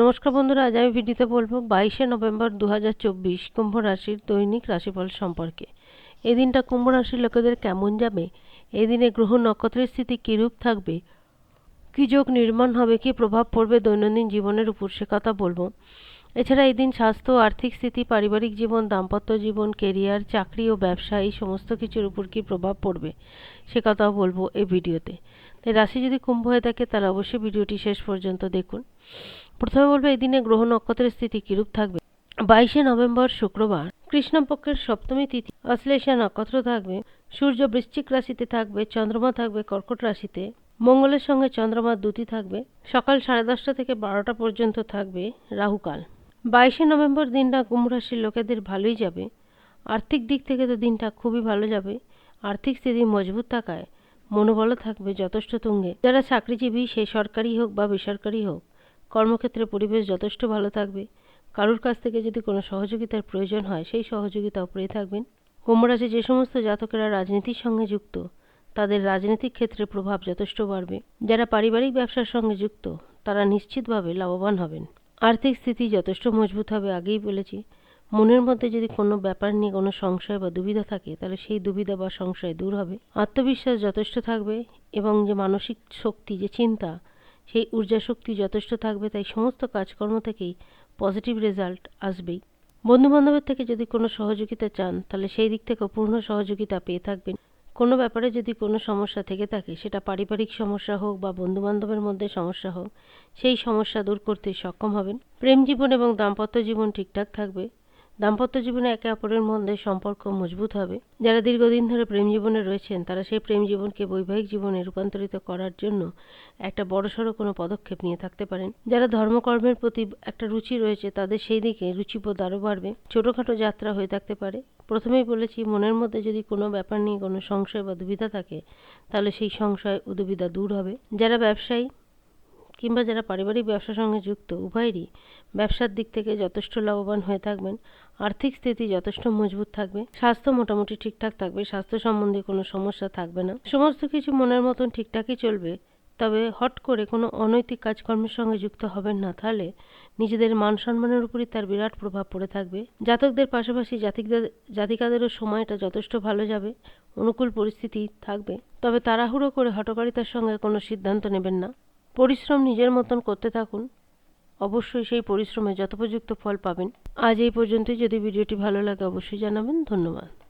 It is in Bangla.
নমস্কার বন্ধুরা, আজ আমি ভিডিওতে বলব বাইশে নভেম্বর দু হাজার চব্বিশ কুম্ভ রাশির দৈনিক রাশিফল সম্পর্কে। এই দিনটা কুম্ভ রাশির লোকেদের কেমন যাবে? এই দিনে গ্রহ নক্ষত্রের স্থিতি কীরূপ থাকবে? কী যোগ নির্মাণ হবে, কী প্রভাব পড়বে দৈনন্দিন জীবনের উপর সে কথা বলব। এছাড়া এই দিন স্বাস্থ্য, আর্থিক স্থিতি, পারিবারিক জীবন, দাম্পত্য জীবন, কেরিয়ার, চাকরি ও ব্যবসা, এই সমস্ত কিছুর উপর কী প্রভাব পড়বে, সে কথাও বলব এই ভিডিওতে। তাই রাশি যদি কুম্ভ হয়ে থাকে, তাহলে অবশ্যই ভিডিওটি শেষ পর্যন্ত দেখুন। প্রথমে বলব এই দিনে গ্রহ নক্ষত্রের স্থিতি কিরূপ থাকবে? বাইশে নভেম্বর, শুক্রবার। কৃষ্ণপক্ষের সপ্তমী তিথি, অশ্লেষা নক্ষত্র থাকবে। সূর্য বৃশ্চিক রাশিতে থাকবে, চন্দ্রমা থাকবে কর্কট রাশিতে। মঙ্গলের সঙ্গে চন্দ্রমা দুটি থাকবে। সকাল সাড়ে দশটা থেকে বারোটা পর্যন্ত থাকবে রাহুকাল। বাইশে নভেম্বর, দিনটা কুম্ভ রাশির লোকেদের ভালোই যাবে। আর্থিক দিক থেকে তো দিনটা খুবই ভালো যাবে। আর্থিক স্থিতি মজবুত থাকায় মনোবলও থাকবে যথেষ্ট তুঙ্গে। যারা চাকরিজীবী, সে সরকারি হোক বা বেসরকারি হোক কর্মক্ষেত্রে পরিবেশ যথেষ্ট ভালো থাকবে। কারোর কাছ থেকে যদি কোনো সহযোগিতার প্রয়োজন হয়, সেই সহযোগিতাও পেয়ে থাকবেন। কুম্ভ রাশি যে সমস্ত জাতকেরা রাজনীতির সঙ্গে যুক্ত, তাদের রাজনৈতিক ক্ষেত্রে প্রভাব যথেষ্ট বাড়বে। যারা পারিবারিক ব্যবসার সঙ্গে যুক্ত, তারা নিশ্চিতভাবে লাভবান হবেন। আর্থিক স্থিতি যথেষ্ট মজবুত হবে, আগেই বলেছি। মনের মধ্যে যদি কোনো ব্যাপার নিয়ে কোনো সংশয় বা দুবিধা থাকে, তাহলে সেই দুবিধা বা সংশয় দূর হবে। আত্মবিশ্বাস যথেষ্ট থাকবে এবং যে মানসিক শক্তি, যে চিন্তা সেই ঊর্জা শক্তি যথেষ্ট থাকবে, তাই সমস্ত কাজকর্ম থেকেই পজিটিভ রেজাল্ট আসবেই। বন্ধুবান্ধবের থেকে যদি কোনো সহযোগিতা চান, তাহলে সেই দিক থেকেও পূর্ণ সহযোগিতা পেয়ে থাকবেন। কোনো ব্যাপারে যদি কোনো সমস্যা থেকে থাকে, সেটা পারিবারিক সমস্যা হোক বা বন্ধুবান্ধবের মধ্যে সমস্যা হোক, সেই সমস্যা দূর করতে সক্ষম হবেন। প্রেম জীবন এবং দাম্পত্য জীবন ঠিকঠাক থাকবে। দাম্পত্য জীবনে একে অপরের মধ্যে সম্পর্ক মজবুত হবে। যারা দীর্ঘদিন ধরে প্রেম জীবনে রয়েছেন, তারা সেই প্রেম জীবনকে বৈবাহিক জীবনে রূপান্তরিত করার জন্য একটা বড়সড় কোনো পদক্ষেপ নিয়ে থাকতে পারেন। যারা ধর্মকর্মের প্রতি একটা রুচি রয়েছে, তাদের সেই দিকে রুচিবোধ আরও বাড়বে। ছোটোখাটো যাত্রা হয়ে থাকতে পারে। প্রথমেই বলেছি, মনের মধ্যে যদি কোনো ব্যাপার নিয়ে কোনো সংশয় বা দুবিধা থাকে, তাহলে সেই সংশয় ও দুবিধা দূর হবে। যারা ব্যবসায়ী কিংবা যারা পারিবারিক ব্যবসার সঙ্গে যুক্ত, উভয়েরই ব্যবসার দিক থেকে যথেষ্ট লাভবান হয়ে থাকবেন, আর্থিক স্থিতি যথেষ্ট মজবুত থাকবে, স্বাস্থ্য মোটামুটি ঠিকঠাক থাকবে, স্বাস্থ্য সম্বন্ধে কোনো সমস্যা থাকবে না। সমস্ত কিছু মনের মতন ঠিকঠাকই চলবে, তবে হট করে কোনো অনৈতিক কাজকর্মের সঙ্গে যুক্ত হবেন না, তাহলে নিজেদের মান সম্মানের উপরই তার বিরাট প্রভাব পড়ে থাকবে। জাতকদের পাশাপাশি জাতিকদের, জাতিকাদেরও সময়টা যথেষ্ট ভালো যাবে, অনুকূল পরিস্থিতি থাকবে, তবে তাড়াহুড়ো করে হটকারিতার সঙ্গে কোনো সিদ্ধান্ত নেবেন না। পরিশ্রম নিজের মতন করতে থাকুন। অবশ্যই সেই পরিশ্রমে যথোপযুক্ত ফল পাবেন। আজ এই পর্যন্তই। যদি ভিডিওটি ভালো লাগে, অবশ্যই জানাবেন। ধন্যবাদ।